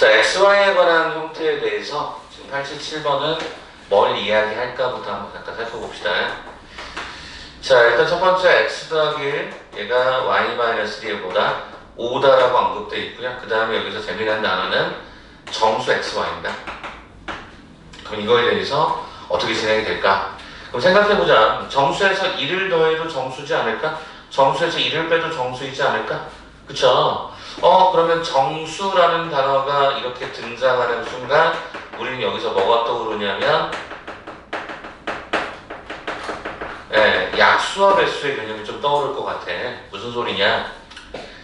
자, XY에 관한 형태에 대해서 지금 87번은 뭘 이야기할까부터 한번 잠깐 살펴봅시다. 자, 일단 첫 번째 x 더하기 1, 얘가 y-1보다 5다라고 언급되어 있고요. 그 다음에 여기서 재미난 단어는 정수 xy입니다. 그럼 이거에 대해서 어떻게 진행이 될까? 그럼 생각해보자. 정수에서 1을 더해도 정수지 않을까? 정수에서 1을 빼도 정수이지 않을까? 그쵸? 어, 그러면 정수라는 단어가 이렇게 등장하는 순간 우리는 여기서 뭐가 떠오르냐면 예, 약수와 배수의 개념이 좀 떠오를 것 같아. 무슨 소리냐?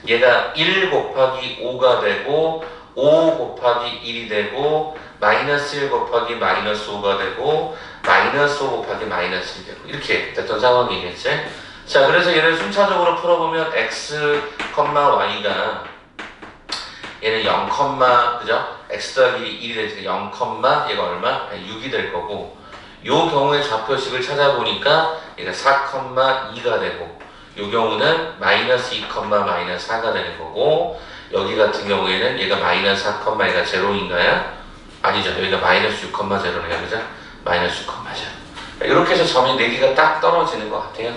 얘가 1 곱하기 5가 되고 5 곱하기 1이 되고 마이너스 1 곱하기 마이너스 5가 되고 마이너스 5 곱하기 마이너스 1이 되고 이렇게 됐던 상황이겠지? 자, 그래서 얘를 순차적으로 풀어보면 x, y가 얘는 0, 그죠? x 더하기 1이 되니까 0, 얘가 얼마? 6이 될 거고 요 경우의 좌표식을 찾아보니까 얘가 4,2가 되고 요 경우는 마이너스 2, 마이너스 4가 되는 거고 여기 같은 경우에는 얘가 마이너스 4, 얘가 제로인가요? 아니죠. 여기가 마이너스 6, 제로네요. 그죠? 마이너스 6, 제로. 이렇게 해서 점이 4개가 딱 떨어지는 것 같아요.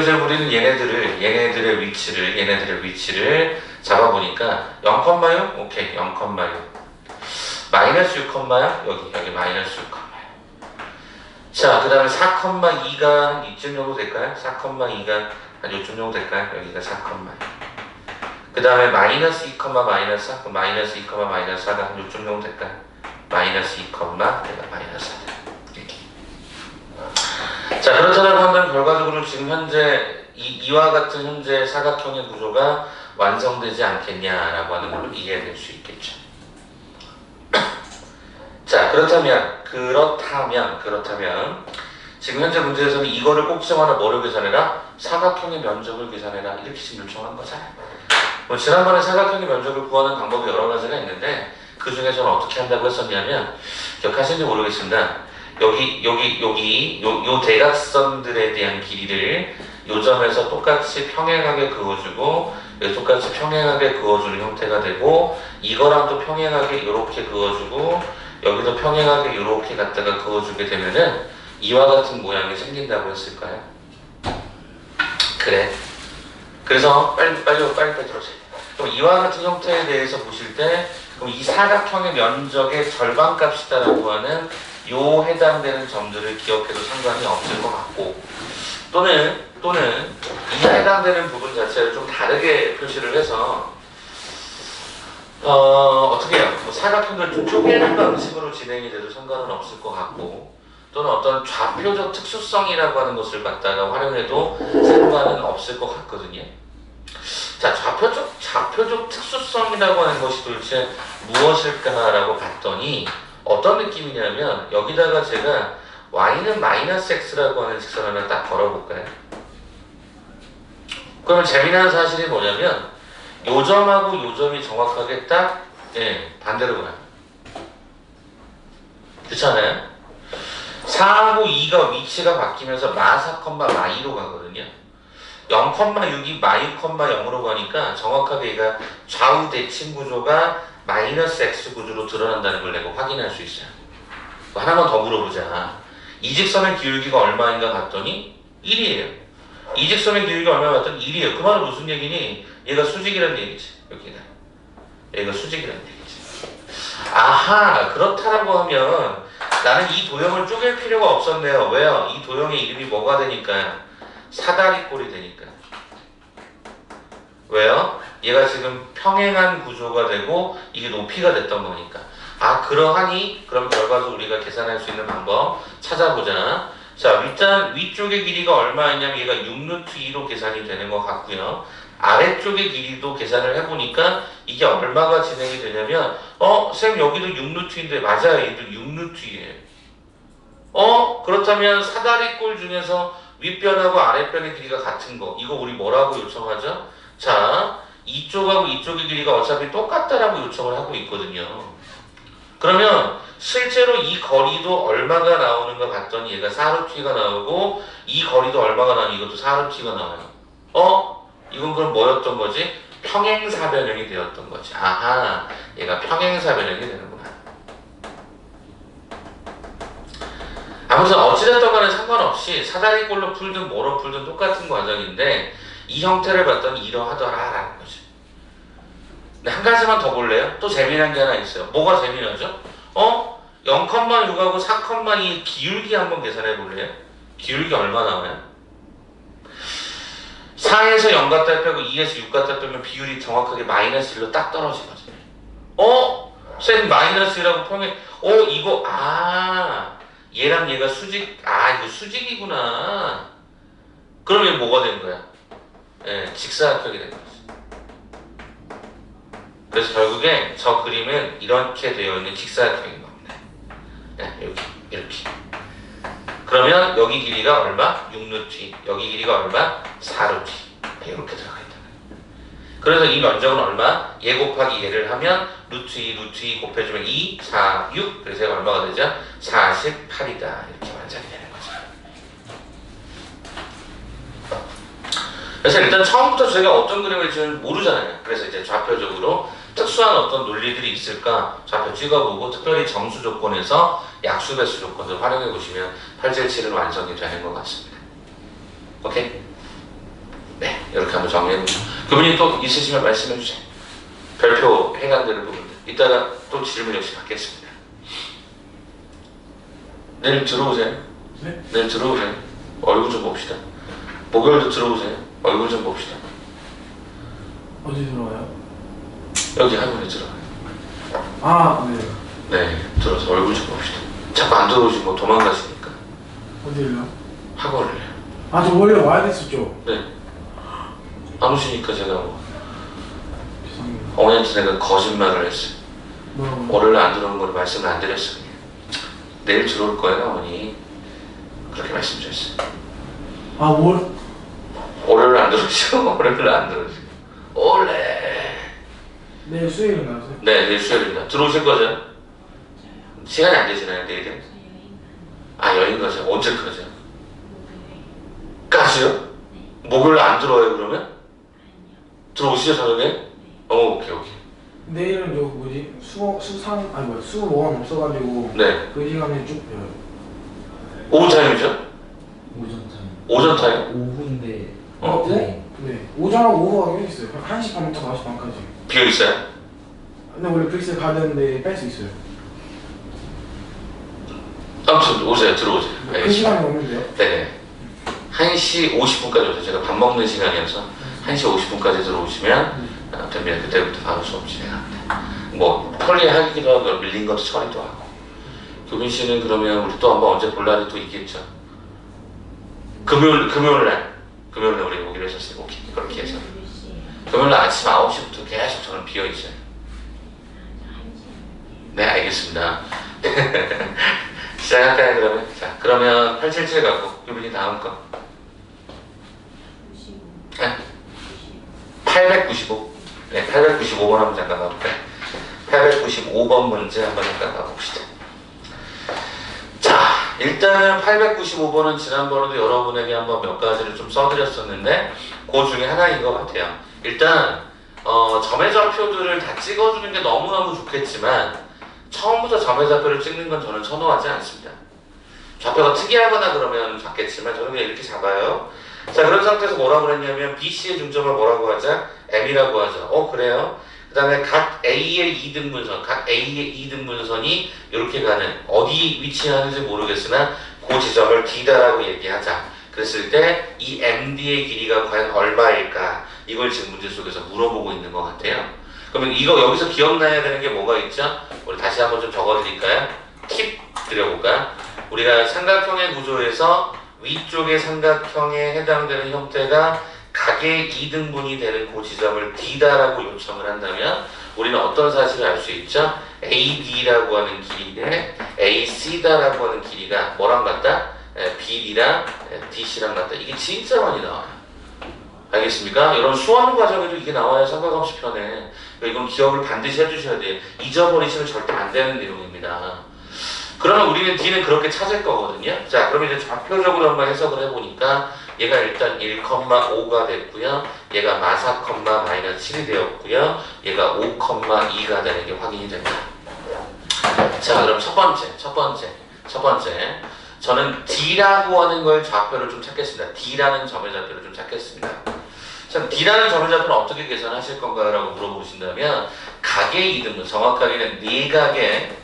이제 우리는 얘네들을, 얘네들의 위치를, 얘네들의 위치를 잡아보니까 0,6? 오케이, 0,6. 마이너스 6, 여기, 여기 마이너스 6, 자, 그 다음에 4,2가 한 이쯤 정도 될까요? 4,2가 한 요쯤 정도 될까요? 여기가 4,2. 그 다음에 마이너스 2, 마이너스 4, 마이너스 2, 마이너스 4가 한 요쯤 정도 될까요? 마이너스 2, 내가 마이너스 4. 이렇게. 자, 그렇다고 한다면 결과적으로 지금 현재 이, 이와 같은 현재 사각형의 구조가 완성되지 않겠냐라고 하는 걸로 이해될 수 있겠죠. 자, 그렇다면, 그렇다면, 그렇다면, 지금 현재 문제에서는 이거를 꼭좀 하나 뭐를 계산해라? 사각형의 면적을 계산해라. 이렇게 지금 요청한 거잖아요. 뭐 지난번에 사각형의 면적을 구하는 방법이 여러 가지가 있는데, 그 중에 서는 어떻게 한다고 했었냐면, 기억하시는지 모르겠습니다. 여기, 여기, 여기, 요, 요 대각선들에 대한 길이를 요 점에서 똑같이 평행하게 그어주고, 여기 똑같이 평행하게 그어주는 형태가 되고, 이거랑 또 평행하게 이렇게 그어주고, 여기도 평행하게 이렇게 갖다가 그어주게 되면은 이와 같은 모양이 생긴다고 했을까요? 그래. 그래서 빨리 빨리 빨리 빨리 들어주세요. 그럼 이와 같은 형태에 대해서 보실 때 그럼 이 사각형의 면적의 절반값이다라고 하는 요 해당되는 점들을 기억해도 상관이 없을 것 같고 또는 또는 이 해당되는 부분 자체를 좀 다르게 표시를 해서 어, 어떻게 해요? 뭐 사각형을 좀 쪼개는 방식으로 진행이 돼도 상관은 없을 것 같고 또는 어떤 좌표적 특수성이라고 하는 것을 갖다가 활용해도 상관은 없을 것 같거든요. 자, 좌표적, 좌표적 특수성이라고 하는 것이 도대체 무엇일까라고 봤더니 어떤 느낌이냐면 여기다가 제가 y는 마이너스 x라고 하는 직선 하나 딱 걸어볼까요? 그러면 재미난 사실이 뭐냐면 요점하고 요점이 정확하게 딱 예, 반대로 가요. 그렇잖아요? 4하고 2가 위치가 바뀌면서 마4, 마2로 가거든요. 0,6이 마6,0으로 가니까 정확하게 얘가 좌우 대칭 구조가 마이너스 x 구조로 드러난다는 걸 내가 확인할 수 있어요. 하나만 더 물어보자. 이 직선의 기울기가 얼마인가 봤더니 1이에요. 이 직선의 기울기가 얼마 봤더니 1이에요. 그 말은 무슨 얘기니? 얘가 수직이라는 얘기지. 여기가. 얘가 수직이라는 얘기지. 아하, 그렇다라고 하면 나는 이 도형을 쪼갤 필요가 없었네요. 왜요? 이 도형의 이름이 뭐가 되니까? 사다리꼴이 되니까. 왜요? 얘가 지금 평행한 구조가 되고 이게 높이가 됐던 거니까. 아, 그러하니 그럼 결과도 우리가 계산할 수 있는 방법 찾아보자. 자, 일단 위쪽의 길이가 얼마였냐면 얘가 6루트 2로 계산이 되는 것 같고요. 아래쪽의 길이도 계산을 해보니까 이게 얼마가 진행이 되냐면 어? 쌤 여기도 6루트인데 맞아요. 얘도 6루트이에요. 어? 그렇다면 사다리꼴 중에서 윗변하고 아랫변의 길이가 같은 거 이거 우리 뭐라고 요청하죠? 자, 이쪽하고 이쪽의 길이가 어차피 똑같다라고 요청을 하고 있거든요. 그러면 실제로 이 거리도 얼마가 나오는가 봤더니 얘가 4루트가 나오고 이 거리도 얼마가 나오면 이것도 4루트가 나와요. 어? 이건 그럼 뭐였던 거지? 평행사 변형이 되었던 거지. 아하. 얘가 평행사 변형이 되는구나. 아무튼 어찌됐든 간에 상관없이 사다리꼴로 풀든 뭐로 풀든 똑같은 과정인데 이 형태를 봤더니 이러하더라라는 거지. 한 가지만 더 볼래요? 또 재미난 게 하나 있어요. 뭐가 재미나죠? 어? 0,6하고 4,2 기울기 한번 계산해 볼래요? 기울기 얼마 나와요? 4에서 0 갖다 빼고 2에서 6 갖다 빼면 비율이 정확하게 마이너스 1로 딱 떨어지거든요. 어? 쌤 마이너스 1하고 평행 어 이거 아 얘랑 얘가 수직 아 이거 수직이구나. 그러면 뭐가 된 거야? 예, 직사각형이 된 거지. 그래서 결국에 저 그림은 이렇게 되어 있는 직사각형인 겁니다. 예, 여기 이렇게. 그러면 여기 길이가 얼마? 6루트 여기 길이가 얼마? 4루트 이렇게 들어가 있다. 그래서 이 면적은 얼마? 얘 곱하기 얘를 하면 루트 2 루트 2 곱해주면 2, 4, 6 그래서 얘가 얼마가 되죠? 48이다 이렇게 완전히 되는 거죠. 그래서 일단 처음부터 저희가 어떤 그림을 지는지 모르잖아요. 그래서 이제 좌표적으로 특수한 어떤 논리들이 있을까 좌표 찍어보고 특별히 정수 조건에서 약수 배수 조건을 활용해 보시면 877은 완성이 되는 것 같습니다. 오케이? 네, 이렇게 한번 정리해 보죠. 그분이 또 있으시면 말씀해 주세요. 별표 해당되는 부분들. 이따가 또 질문 역시 받겠습니다. 내일 들어오세요. 네? 내일 들어오세요. 얼굴 좀 봅시다. 목요일도 들어오세요. 얼굴 좀 봅시다. 어디 들어와요? 여기 학원에 들어가요. 아, 네. 네, 들어서 얼굴 좀 봅시다. 자꾸 안 들어오시고 뭐 도망가시니까 어디를요? 학원을. 아, 저 원래 와야 됐었죠. 네. 안 오시니까 제가 뭐 죄송해요. 어머니한테 내가 거짓말을 했어요. 월요일에 안 들어오는 걸 말씀을 안 드렸어요. 내일 들어올 거예요, 어머니. 그렇게 말씀드렸어요. 아, 월, 월요일에 안 들어오시고, 월요일에 안 들어오시고. 올래. 내일 수요일인가요? 선생님? 네, 내일 수요일입니다. 들어오실 거죠? 시간이 안 되시나요, 내일은? 아, 여행 가세요. 언제 가세요? 까지요? 목요일 안 들어와요, 그러면? 들어오시죠, 저녁에? 어, 오케이, 오케이. 내일은 저 뭐지? 수어, 수상, 아니 뭐야, 수원 없어가지고 네. 그 시간에 쭉 배워요. 오후 타임이죠? 오전 타임. 오전 타임? 오후인데 어? 타임. 네. 오전하고 오후하고 해있어요. 1시 반부터 5시 반까지. 비어 있어요? 근데 원래 브릭스 가야 되는데 뺄 수 있어요. 아무튼 오세요, 들어오세요. 그 알겠습니다. 시간이 없는데요? 네네. 1시 50분까지 오세요. 제가 밥 먹는 시간이어서 1시 50분까지 들어오시면 어, 됩니다. 그때부터 바로 수업 진행합니다. 뭐 편리 하기도 하고 밀린 것도 처리도 하고. 교빈 씨는 그러면 우리 또 한번 언제 볼 날이 또 있겠죠. 금요일 금요일 날 금요일 날 우리 오기로 했었어요. 오케이 그렇게 해서 금요일 날 아침 9시부터 계속 저는 비어 있어요. 네 알겠습니다. 시작할까요 그러면? 자 그러면 877 갖고 교빈이 다음 거. 네. 895. 네, 895번 한번 잠깐 가볼까요? 895번 문제 한번 잠깐 가봅시다. 자, 일단은 895번은 지난번에도 여러분에게 한번 몇 가지를 좀 써드렸었는데, 그 중에 하나인 것 같아요. 일단, 어, 점의 좌표들을 다 찍어주는 게 너무너무 좋겠지만, 처음부터 점의 좌표를 찍는 건 저는 선호하지 않습니다. 좌표가 특이하거나 그러면 잡겠지만, 저는 그냥 이렇게 잡아요. 자 그런 상태에서 뭐라고 그랬냐면 BC의 중점을 뭐라고 하자? M이라고 하죠. 어 그래요? 그 다음에 각 A의 2등분선, 각 A의 2등분선이 이렇게 가는 어디 위치하는지 모르겠으나 그 지점을 D다라고 얘기하자. 그랬을 때 이 MD의 길이가 과연 얼마일까? 이걸 지금 문제 속에서 물어보고 있는 것 같아요. 그러면 이거 여기서 기억나야 되는 게 뭐가 있죠? 우리 다시 한번 좀 적어드릴까요? 팁 드려볼까요? 우리가 삼각형의 구조에서 위쪽의 삼각형에 해당되는 형태가 각의 2등분이 되는 그 지점을 D다라고 요청을 한다면 우리는 어떤 사실을 알 수 있죠? AD라고 하는 길이 대 AC다라고 하는 길이가 뭐랑 같다? 에, BD랑 에, DC랑 같다. 이게 진짜 많이 나와요. 알겠습니까? 여러분 수학 과정에도 이게 나와야 삼각함수 편에 그러니까 이건 기억을 반드시 해주셔야 돼요. 잊어버리시면 절대 안 되는 내용입니다. 그러면 우리는 D는 그렇게 찾을 거거든요. 자, 그럼 이제 좌표적으로 한번 해석을 해보니까 얘가 일단 1,5가 됐고요. 얘가 마사 마이너스 7이 되었고요. 얘가 5,2가 되는 게 확인이 됩니다. 자, 그럼 첫 번째, 첫 번째, 첫 번째. 저는 D라고 하는 걸 좌표를 좀 찾겠습니다. D라는 점의 좌표를 좀 찾겠습니다. 자, D라는 점의 좌표는 어떻게 계산하실 건가라고 물어보신다면 각의 이등분, 정확하게는 네 각의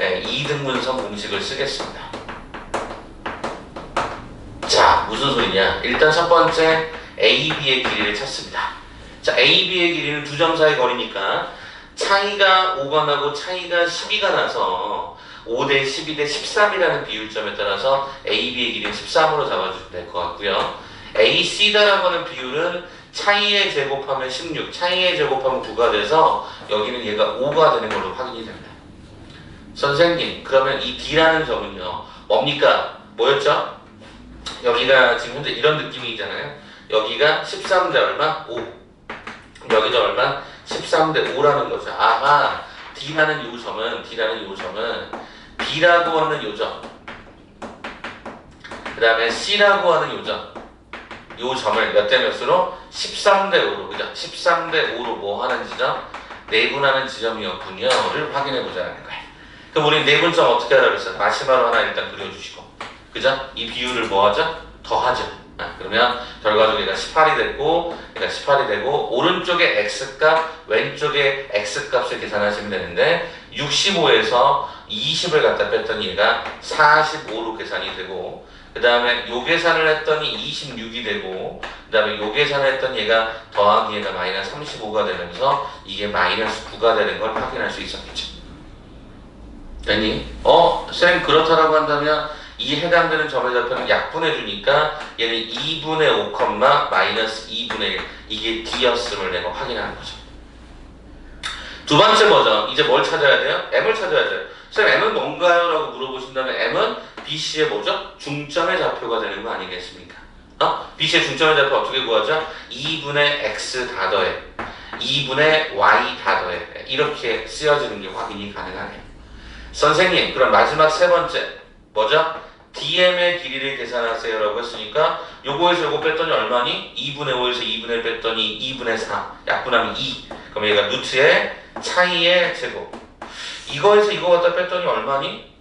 예, 이등분선 공식을 쓰겠습니다. 자, 무슨 소리냐? 일단 첫 번째 AB의 길이를 찾습니다. 자, AB의 길이는 두 점 사이 거리니까 차이가 5가 나고 차이가 12가 나서 5대 12대 13이라는 비율점에 따라서 AB의 길이는 13으로 잡아주면 될 것 같고요. AC다라고 하는 비율은 차이의 제곱하면 16, 차이의 제곱하면 9가 돼서 여기는 얘가 5가 되는 걸로 확인이 됩니다. 선생님, 그러면 이 D라는 점은요, 뭡니까? 뭐였죠? 여기가 지금 현재 이런 느낌이잖아요. 여기가 13대 얼마? 5. 그럼 여기가 얼마? 13대 5라는 거죠. 아하, D라는 요 점은, D라는 요 점은 B라고 하는 요 점, 그 다음에 C라고 하는 요 점, 요 점을 몇 대 몇으로? 13대 5로, 그죠? 13대 5로 뭐 하는 지점? 내분하는 지점이었군요.를 확인해 보자는 거예요. 그럼 우리 내분점 어떻게 하라고 그랬어요? 마지막으로 하나 일단 그려주시고. 그죠? 이 비율을 뭐 하죠? 더하죠. 아, 그러면 결과적으로 얘가 18이 됐고, 얘가 18이 되고, 오른쪽에 x값, 왼쪽에 x값을 계산하시면 되는데, 65에서 20을 갖다 뺐더니 얘가 45로 계산이 되고, 그 다음에 요 계산을 했더니 26이 되고, 그 다음에 요 계산을 했더니 얘가 더하기 얘가 마이너스 35가 되면서 이게 마이너스 9가 되는 걸 확인할 수 있었겠죠. 됐니? 어? 쌤 그렇다라고 한다면 이 해당되는 점의 좌표는 약분해 주니까 얘는 2분의 5, 마이너스 2분의 1 이게 D였음을 내가 확인하는 거죠. 두 번째 버전 이제 뭘 찾아야 돼요? M을 찾아야 돼요. 쌤 M은 뭔가요? 라고 물어보신다면 M은 BC의 뭐죠? 중점의 좌표가 되는 거 아니겠습니까? 어? BC의 중점의 좌표 어떻게 구하죠? 2분의 X 다 더해 2분의 Y 다 더해 이렇게 쓰여지는 게 확인이 가능하네요. 선생님, 그럼 마지막 세 번째 뭐죠? DM의 길이를 계산하세요라고 했으니까 요거에서 요거 뺐더니 얼마니? 2분의 5에서 2분의 1 뺐더니 2분의 4 약분하면 2 그럼 얘가 루트의 차이의 제곱 이거에서 이거 갖다 뺐더니 얼마니?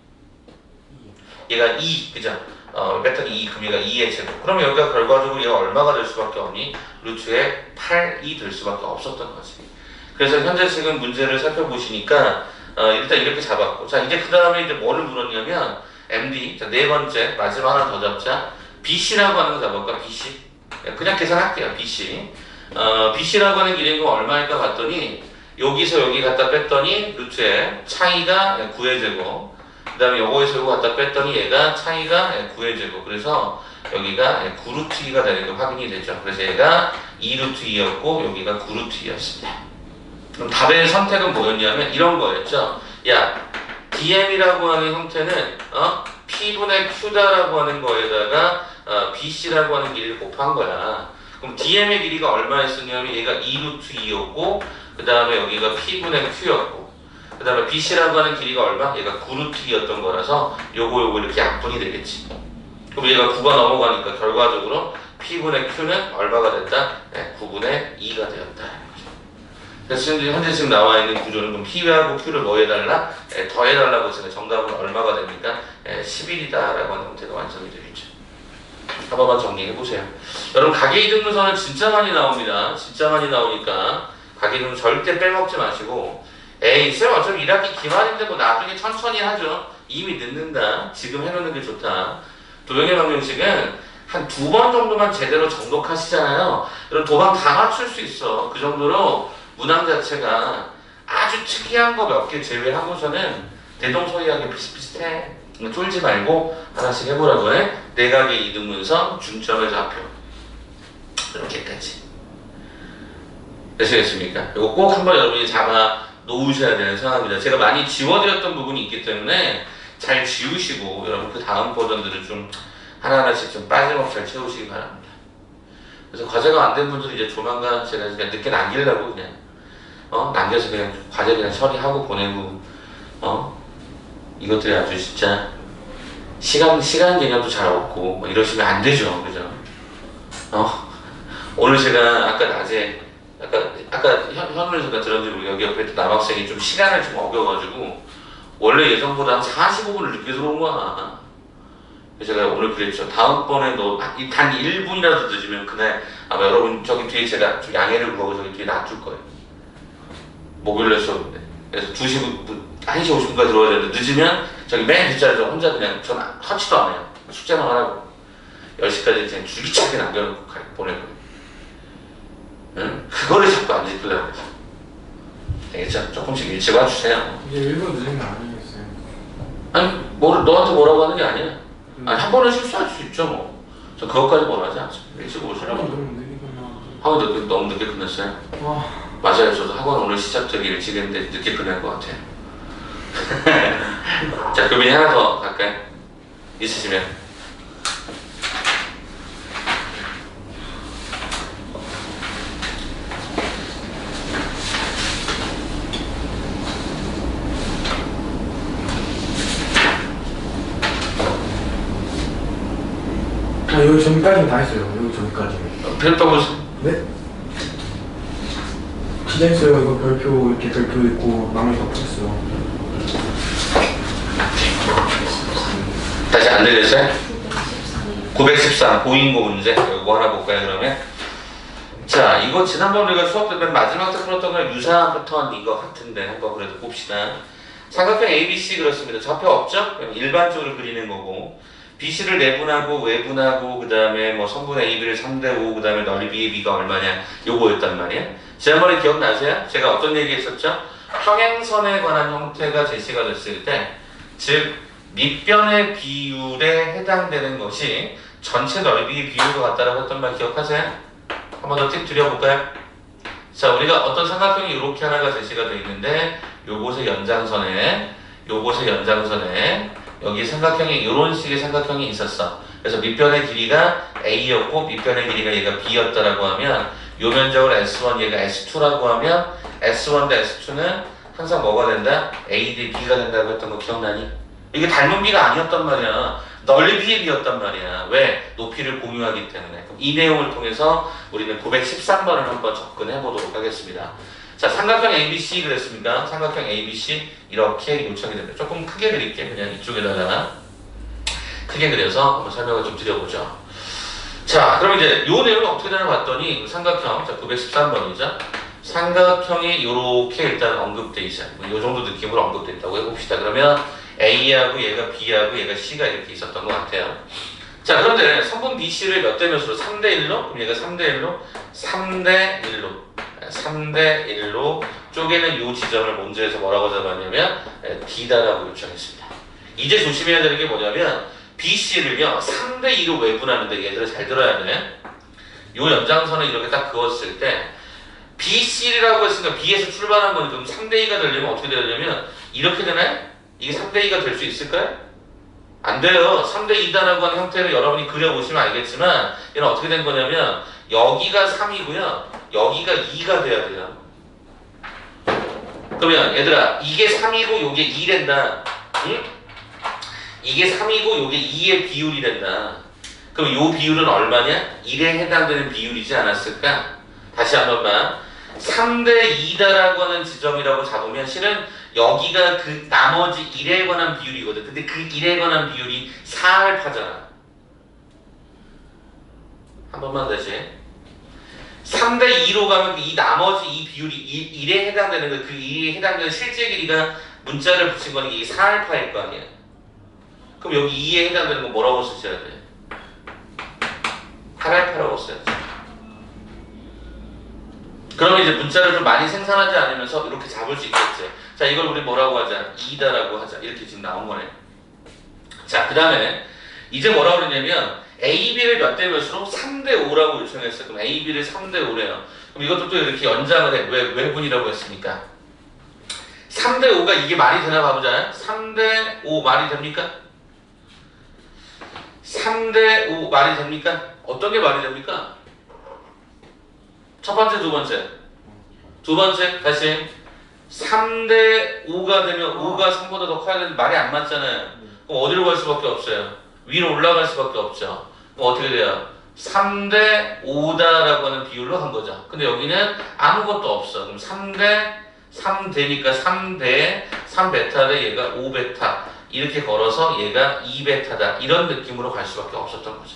얘가 2 그죠? 어, 뺐더니 2 그럼 얘가 2의 제곱 그럼 여기가 결과적으로 얘가 얼마가 될 수밖에 없니? 루트의 8이 될 수밖에 없었던 거지 그래서 현재 지금 문제를 살펴보시니까 어, 일단 이렇게 잡았고 자 이제 그 다음에 이제 뭐를 물었냐면 MD 자, 네 번째 마지막 하나 더 잡자. BC라고 하는 거 잡을까 BC 그냥 계산할게요 BC 어, BC라고 하는 길이가 얼마일까 봤더니 여기서 여기 갖다 뺐더니 루트의 차이가 9의 제곱. 그 다음에 요거에서 요거 갖다 뺐더니 얘가 차이가 9의 제곱. 그래서 여기가 9루트 2가 되는 게 확인이 되죠. 그래서 얘가 2루트 2였고 여기가 9루트 2였습니다. 그럼 답의 선택은 뭐였냐면 이런 거였죠. 야, DM이라고 하는 형태는 어? P분의 Q다라고 하는 거에다가 어, BC라고 하는 길이를 곱한 거야. 그럼 DM의 길이가 얼마였었냐면 얘가 2루트 2였고 그 다음에 여기가 P분의 Q였고 그 다음에 BC라고 하는 길이가 얼마? 얘가 9루트 2였던 거라서 요거 요거 이렇게 약분이 되겠지. 그럼 얘가 9가 넘어가니까 결과적으로 P분의 Q는 얼마가 됐다? 네, 9분의 2가 되었다. 그래서 현재, 현재 지금 나와 있는 구조는 그럼 P하고 Q를 뭐 해달라? 에, 더해달라고 했으면 정답은 얼마가 됩니까? 에, 11이다라고 하는 형태가 완성이 되겠죠. 한 번만 정리해보세요. 여러분 가계이등분선은 진짜 많이 나옵니다. 진짜 많이 나오니까 가계이등분 절대 빼먹지 마시고 에이 쌤 어차피 일하기 기말인데 뭐 나중에 천천히 하죠. 이미 늦는다. 지금 해놓는 게 좋다. 도형의 방정식은 한 두 번 정도만 제대로 정독하시잖아요. 그럼 도방 다 맞출 수 있어. 그 정도로 문항 자체가 아주 특이한 거 몇 개 제외하고서는 대동소이하게 비슷비슷해. 쫄지 말고 하나씩 해보라고 해. 내각의 이등분선, 중점의 좌표. 이렇게까지. 되시겠습니까? 이거 꼭 한번 여러분이 잡아 놓으셔야 되는 상황입니다. 제가 많이 지워드렸던 부분이 있기 때문에 잘 지우시고 여러분 그 다음 버전들을 좀 하나하나씩 좀 빠짐없이 잘 채우시기 바랍니다. 그래서 과제가 안 된 분들은 이제 조만간 제가 그냥 늦게 남기려고 그냥 어 남겨서 그냥 과제 그냥 처리하고 보내고 어 이것들이 아주 진짜 시간 시간 개념도 잘 없고 뭐 이러시면 안 되죠, 그죠? 어? 오늘 제가 아까 낮에 아까 아까 현, 현문에서 들었는지 모르 여기 옆에 남학생이 좀 시간을 좀 어겨가지고 원래 예정보다 한 45분을 늦게 들어온 거야. 제가 오늘 그랬죠. 다음번에 너단 1분이라도 늦으면 그날 아마 여러분 저기 뒤에 제가 좀 양해를 구하고 저기 뒤에 놔둘 거예요. 목요일에 수업인데. 그래서 2시, 1시 50분까지 들어와야 되는데 늦으면 저기 맨 뒷자리에서 혼자 그냥 전 터치도 안 해요. 숙제만 하라고. 10시까지 그냥 줄기차게 남겨놓고 거예요. 응? 그거를 자꾸 안 지키려고 그래서. 알겠죠? 조금씩 일찍 와주세요. 이제 일부 늦은 게 아니겠어요. 아니, 뭐, 너한테 뭐라고 하는 게 아니야. 아니, 한 번은 실수할 수 있죠, 뭐. 저 그것까지 원하지 않습니다. 일찍 오시라고. 늦게, 너무 늦게 끝냈어요? 와, 맞아요. 저도 학원 오늘 시작 되게 일찍 했는데 늦게 끝낸 것 같아요. 자, 그러면 하나 더 갈까요? 있으시면. 아 여기 저기까지는 다 했어요. 여기 저기까지는. 별도 보세요. 네? 기대했어요. 이거 별표 이렇게 별표 있고 다 풀었어요. 다시 안 들렸어요? 913 고인고 문제 이거 하나 볼까요 그러면? 자 이거 지난번 우리가 수업 때 맨 마지막 때 풀었던 거랑 유사한 패턴인 것 같은데 한번 그래도 봅시다 삼각형 ABC 그렇습니다 좌표 없죠? 그럼 일반적으로 그리는 거고 BC를 내분하고 외분하고 그 다음에 뭐 성분의 AB를 3대 5 그 다음에 넓이의 B가 얼마냐 요거였단 말이에요 지난번에 기억나세요? 제가 어떤 얘기 했었죠? 평행선에 관한 형태가 제시가 됐을 때 즉 밑변의 비율에 해당되는 것이 전체 넓이의 비율과 같다라고 했던 말 기억하세요? 한번 더 팁 드려볼까요? 자, 우리가 어떤 삼각형이 이렇게 하나가 제시가 되어 있는데 요곳의 연장선에 요곳의 연장선에 여기 삼각형이 이런 식의 삼각형이 있었어. 그래서 밑변의 길이가 A였고 밑변의 길이가 얘가 B였다라고 하면 요 면적을 S1 얘가 S2라고 하면 S1 대 S2는 항상 뭐가 된다? A 대 B가 된다고 했던 거 기억나니? 이게 닮은 비가 아니었단 말이야. 넓이의 비였단 말이야. 왜? 높이를 공유하기 때문에. 그럼 이 내용을 통해서 우리는 913번을 한번 접근해 보도록 하겠습니다. 자, 삼각형 ABC 그랬습니까? 삼각형 ABC 이렇게 요청이 됩니다. 조금 크게 그릴게. 그냥 이쪽에다가 크게 그려서 한번 설명을 좀 드려보죠. 자, 그럼 이제 요 내용이 어떻게 되나 봤더니 삼각형, 자, 913번이죠. 삼각형이 이렇게 일단 언급돼 있어요. 뭐요 정도 느낌으로 언급돼 있다고 해봅시다. 그러면 A하고 얘가 B하고 얘가 C가 이렇게 있었던 것 같아요. 자, 그런데 선분 BC를 몇 대 몇으로? 3대 1로? 그럼 얘가 3대 1로? 3대 1로. 3대 1로 쪼개는 요 지점을 해서 뭐라고 잡았냐면 에, D다라고 요청했습니다. 이제 조심해야 되는 게 뭐냐면 BC를요 3대 2로 외분하는데 얘들아 잘 들어야 돼. 요 연장선을 이렇게 딱 그었을 때 BC라고 했으니까 B에서 출발한 거는 그럼 3대 2가 되려면 어떻게 되냐면 이렇게 되나요? 이게 3대 2가 될 수 있을까요? 안 돼요. 3대 2다라고 하는 형태를 여러분이 그려보시면 알겠지만 얘는 어떻게 된 거냐면 여기가 3이고요. 여기가 2가 돼야 돼요. 그러면 얘들아 이게 3이고 요게 2 된다. 응? 이게 3이고 요게 2의 비율이 된다. 그럼 요 비율은 얼마냐? 1에 해당되는 비율이지 않았을까? 다시 한 번만. 3대 2다라고 하는 지점이라고 잡으면 실은 여기가 그 나머지 1에 관한 비율이거든. 근데 그 1에 관한 비율이 4알파잖아. 한 번만 다시. 3대 2로 가면 이 나머지 이 비율이 1 에 해당되는 거, 그 1에 해당되는 실제 길이가 문자를 붙인 거는 이게 4알파일 거 아니야. 그럼 여기 2에 해당되는 거 뭐라고 쓰셔야 돼? 8알파라고 써야지. 그러면 이제 문자를 좀 많이 생산하지 않으면서 이렇게 잡을 수 있겠지. 자, 이걸 우리 뭐라고 하자? 2다라고 하자. 이렇게 지금 나온 거네. 자, 그 다음에 이제 뭐라고 그러냐면 AB를 몇 대 몇으로? 3대 5라고 요청했어요. 그럼 AB를 3대 5래요. 그럼 이것도 또 이렇게 연장을 해. 왜, 왜 분이라고 했습니까? 3대 5가 이게 말이 되나 봐보자. 3대 5 말이 됩니까? 3대 5 말이 됩니까? 어떤 게 말이 됩니까? 첫 번째, 두 번째. 두 번째, 다시. 3대 5가 되면 5가 3보다 더 커야 되는 말이 안 맞잖아요. 그럼 어디로 갈 수밖에 없어요? 위로 올라갈 수밖에 없죠. 그럼 어떻게 돼요? 3대 5다라고 하는 비율로 한 거죠. 근데 여기는 아무것도 없어. 그럼 3대 3대니까 3대 3베타를 얘가 5베타 이렇게 걸어서 얘가 2베타다 이런 느낌으로 갈 수밖에 없었던 거죠.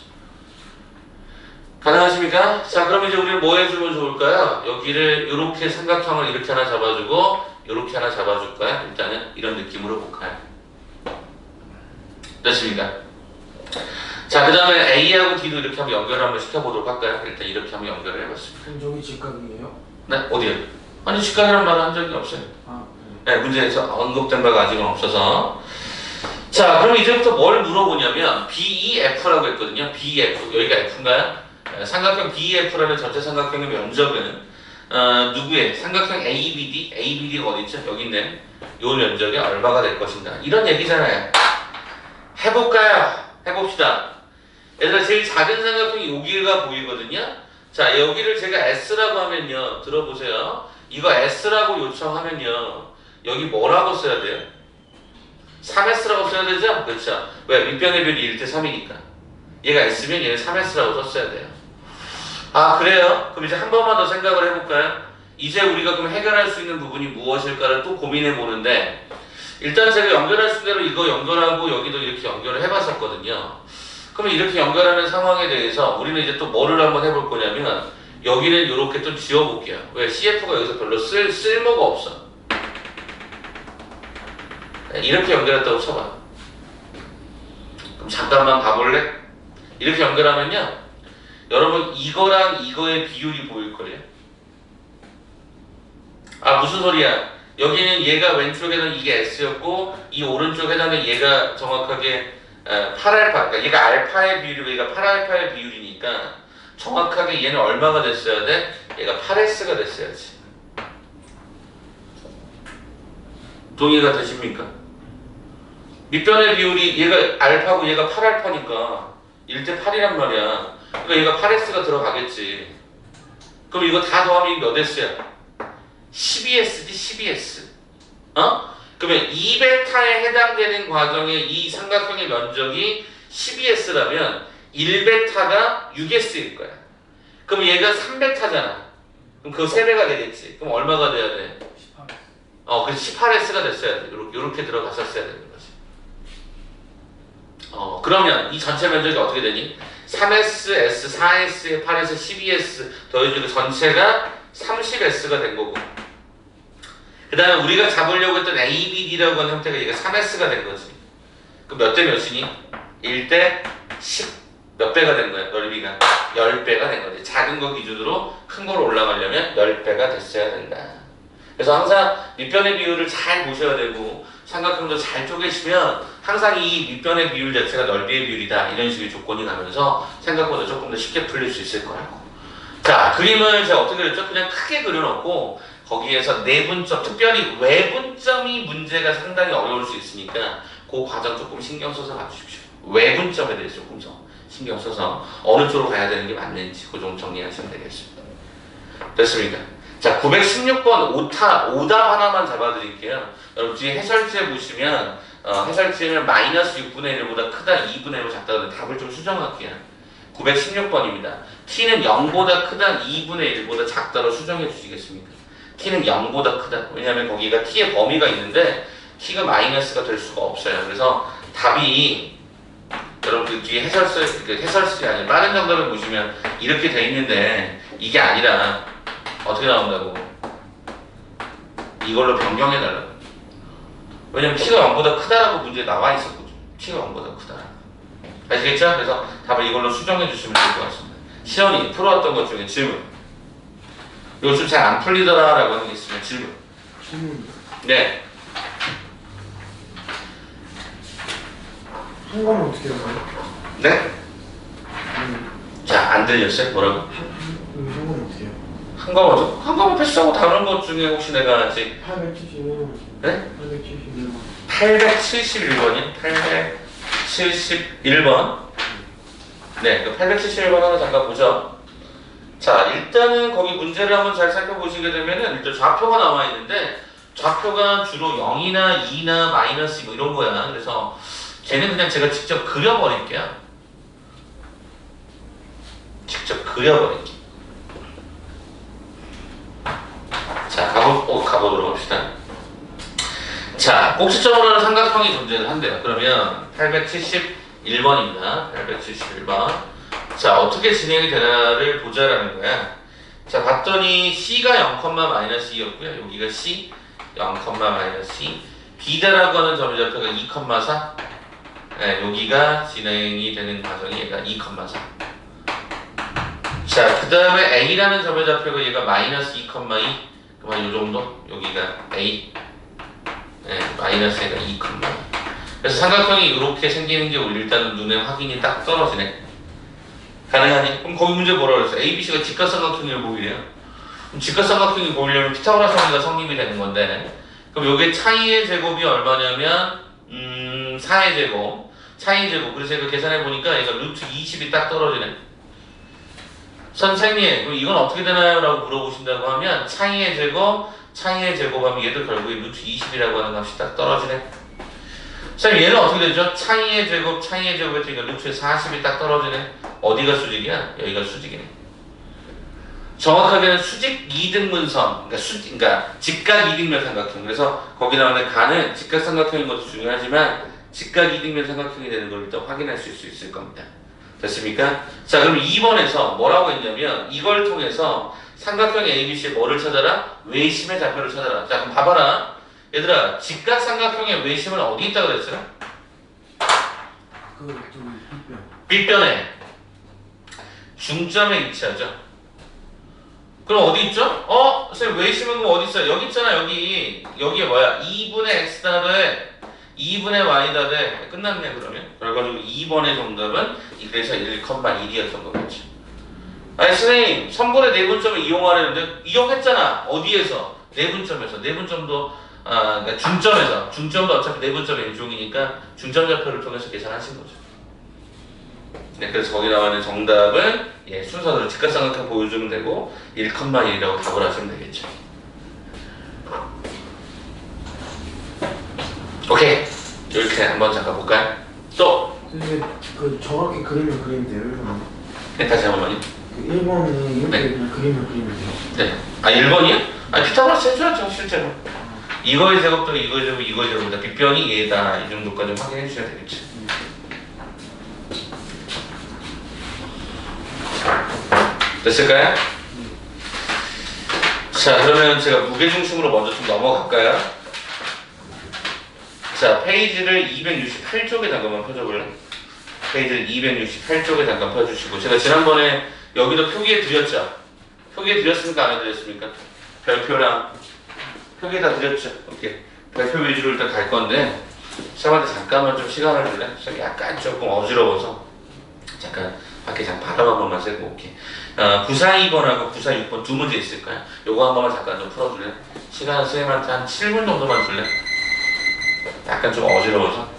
가능하십니까? 자 그럼 이제 우리는 뭐 해주면 좋을까요? 여기를 이렇게 삼각형을 이렇게 하나 잡아주고 이렇게 하나 잡아줄까요? 일단은 이런 느낌으로 볼까요? 됐습니까? 자, 그 다음에 A하고 D도 이렇게 한번 연결을 한번 시켜보도록 할까요? 일단 이렇게 한번 연결을 해봤습니다. 저기 직각이에요? 네, 어디요? 아니, 직각이라는 말은 한 적이 없어요. 아 네. 네, 문제에서 언급된 바가 아직은 없어서. 자, 그럼 이제부터 뭘 물어보냐면, BEF라고 했거든요. BEF. 여기가 F인가요? 네, 삼각형 BEF라는 전체 삼각형의 면적은, 어, 누구의? 삼각형 ABD? ABD가 어디 있죠? 여기 있네. 요 면적이 얼마가 될 것인가. 이런 얘기잖아요. 해볼까요? 해봅시다. 얘들아, 제일 작은 삼각형이 여기가 보이거든요. 자, 여기를 제가 S라고 하면요. 들어보세요. 이거 S라고 요청하면요. 여기 뭐라고 써야 돼요? 3S라고 써야 되죠? 그렇죠. 왜? 밑변의 비율이 1대 3이니까. 얘가 S면 얘는 3S라고 썼어야 돼요. 아, 그래요? 그럼 이제 한 번만 더 생각을 해볼까요? 이제 우리가 그럼 해결할 수 있는 부분이 무엇일까를 또 고민해 보는데, 일단 제가 연결할 수 대로 이거 연결하고 여기도 이렇게 연결을 해봤었거든요. 그러면 이렇게 연결하는 상황에 대해서 우리는 이제 또 뭐를 한번 해볼 거냐면, 여기를 이렇게 좀 지워볼게요. 왜? CF가 여기서 별로 쓸, 쓸모가 없어. 네, 이렇게 연결했다고 쳐봐. 그럼 잠깐만 봐볼래? 이렇게 연결하면요. 여러분, 이거랑 이거의 비율이 보일걸요? 아, 무슨 소리야? 여기는 얘가 왼쪽에는 이게 S였고, 이 오른쪽 해당된 얘가 정확하게 8알파, 그러니까 얘가 알파의 비율이고 얘가 8알파의 비율이니까 정확하게 얘는 얼마가 됐어야 돼? 얘가 8S가 됐어야지. 동의가 되십니까? 밑변의 비율이 얘가 알파고 얘가 8알파니까 1대 8이란 말이야. 그러니까 얘가 8S가 들어가겠지. 그럼 이거 다 더하면 몇 S야? 12S지 12S. 어? 그러면 2베타에 해당되는 과정의 이 삼각형의 면적이 12S라면 1베타가 6S일 거야. 그럼 얘가 3베타잖아. 그럼 그 3배가 되겠지. 그럼 얼마가 돼야 돼? 18 어, 그래서 18S가 됐어야 돼. 요렇게, 요렇게 들어갔었어야 거지. 어, 그러면 이 전체 면적이 어떻게 되니? 3S, S, 4S, 8S, 12S 더해주고 전체가 30S가 된 거고. 그 다음에 우리가 잡으려고 했던 ABD라고 하는 형태가 얘가 3S가 된 거지. 그럼 몇 대 몇이니? 1대 10. 몇 배가 된 거야, 넓이가? 10배가 된 거지. 작은 거 기준으로 큰 거로 올라가려면 10배가 됐어야 된다. 그래서 항상 밑변의 비율을 잘 보셔야 되고 삼각형도 잘 쪼개시면 항상 이 밑변의 비율 자체가 넓이의 비율이다 이런 식의 조건이 나면서 생각보다 조금 더 쉽게 풀릴 수 있을 거라고 자 그림을 제가 어떻게 그렸죠? 그냥 크게 그려놓고 거기에서 내분점 특별히 외분점이 문제가 상당히 어려울 수 있으니까 그 과정 조금 신경 써서 봐주십시오 외분점에 대해서 조금 더 신경 써서 어느 쪽으로 가야 되는 게 맞는지 그 정도 정리하시면 되겠습니다 됐습니까? 자, 916번 오타, 오답 하나만 잡아드릴게요. 여러분 뒤에 해설지에 보시면 어, 해설지는 마이너스 6분의 1보다 크다 2분의 1로 작다 답을 좀 수정할게요. 916번입니다. t는 0보다 크다 2분의 1보다 작다로 수정해 주시겠습니까? t는 0보다 크다. 왜냐하면 거기가 t의 범위가 있는데 t가 마이너스가 될 수가 없어요. 그래서 답이 여러분들 뒤에 해설서, 그 해설지 아니라 빠른 정답을 보시면 이렇게 돼 있는데 이게 아니라 어떻게 나온다고? 이걸로 변경해달라고. 왜냐면 t가 0보다 크다라고 문제에 나와 있었거든. t가 0보다 크다. 아시겠죠? 그래서 답을 이걸로 수정해 주시면 될 것 같습니다. 시연이 풀어왔던 것 중에 질문. 좀잘안 풀리더라라고 하는 게 있으면 질문. 질문 네. 한 거는 어떻게 해요? 네? 음, 자, 안 들렸어요? 뭐라고? 음, 한 거는 어떻게 해요? 한 거죠? 한 거만 패스하고 다른 것 중에 혹시 내가 아직 870은 네? 871번 871번이요? 871번. 네, 그 871번 하나 잠깐 보죠. 자, 일단은 거기 문제를 한번 잘 살펴보시게 되면은 일단 좌표가 나와 있는데 좌표가 주로 0이나 2나 마이너스 뭐 이런 거야. 그래서 걔는 그냥 제가 직접 그려버릴게요. 그려버리기. 자, 가보, 어, 가보도록 합시다. 자, 꼭지점으로 하는 삼각형이 존재를 한대요. 그러면 871번입니다. 871번. 자, 어떻게 진행이 되나를 보자라는 거야. 자, 봤더니 C가 0,-2였고요. 여기가 C, 0,-2. B다라고 하는 점의 좌표가 2,4. 네, 여기가 진행이 되는 과정이 얘가 2,4. 자, 그 다음에 A라는 점의 좌표가 얘가 마이너스 2,2. 그만 요 정도? 여기가 A. 네, 마이너스 얘가 2, 그래서 삼각형이 이렇게 생기는 게 일단은 눈에 확인이 딱 떨어지네. 가능하니? 그럼 거기 문제 뭐라 그랬어? A, B, C가 직각삼각형을 보이래요. 그럼 직각삼각형이 보이려면 피타고라스 정리가 성립이 되는 건데 그럼 요게 차이의 제곱이 얼마냐면 음 4의 제곱 차이의 제곱 그래서 이거 계산해 보니까 얘가 루트 20이 딱 떨어지네. 선생님, 이건 어떻게 되나요? 라고 물어보신다고 하면 차이의 제곱, 차이의 제곱하면 얘도 결국에 루트 20이라고 하는 값이 딱 떨어지네. 선생님, 얘는 어떻게 되죠? 차이의 제곱, 차이의 제곱 했으니까 루트에 40이 딱 떨어지네. 어디가 수직이야? 여기가 수직이네. 정확하게는 수직 이등분선, 그러니까 수, 그러니까 직각 이등면 삼각형. 그래서 거기 나오는 가는 직각 삼각형인 것도 중요하지만 직각 이등면 삼각형이 되는 걸 일단 확인할 수 있을 겁니다. 됐습니까? 자, 그럼 2번에서 뭐라고 했냐면 이걸 통해서 삼각형 ABC의 뭐를 찾아라? 외심의 좌표를 찾아라. 자, 그럼 봐봐라. 얘들아, 직각 삼각형의 외심은 어디 있다고 그랬어요? 그 빗변. 빗변에 중점에 위치하죠. 그럼 어디 있죠? 어? 선생님 외심은 어디 있어요? 여기 있잖아 여기 여기에 뭐야? 2분의 x 다돼 2분의 y 다 돼 끝났네 그러면? 그래가지고 2번의 정답은 이- 그래서 1,1이었던 거겠죠 아니 선생님 3분의 내분점을 이용하려는데 이용했잖아 어디에서? 내분점에서. 내분점도 아 그러니까 중점에서. 중점도 어차피 내분점의 일종이니까 중점 좌표를 통해서 계산하신 거죠. 네, 그래서 거기 나와 있는 정답은 예, 순서대로 직각삼각형 보여주면 되고 1,1이라고 답을 하시면 되겠죠. 오케이 이렇게 한번 잠깐 볼까요? 또 선생님 그 정확히 그림을 그리면 돼요. 1번은. 네, 다시 한 번만요. 그 1번은 이렇게 네. 그냥 그림을 그리면 돼요. 네. 아 1번이요? 아 피타고라스 해줘야죠 실제로. 이거의 제곱도 이거의 제곱 이거의 제곱이다. 빗변이 얘다 이 정도까지 확인해 주셔야 되겠죠. 됐을까요? 자 그러면 제가 무게중심으로 먼저 좀 넘어갈까요? 자 페이지를 268쪽에 잠깐만 펴줘볼래? 페이지를 268쪽에 잠깐 펴주시고 제가 지난번에 여기도 표기해 드렸죠? 표기해 드렸습니까? 안 해드렸습니까? 별표랑 표기 다 드렸죠? 오케이 별표 위주로 일단 갈 건데 쌤한테 잠깐만 좀 시간을 줄래? 쌤 약간 조금 어지러워서 잠깐 밖에 잠깐 바람 한 번만 쐬고 오케이 어, 9사 2번하고 9사 6번 두 문제 있을까요? 요거 한 번만 잠깐 좀 풀어줄래? 시간 쌤한테 한 7분 정도만 줄래? 약간 좀 어지러워서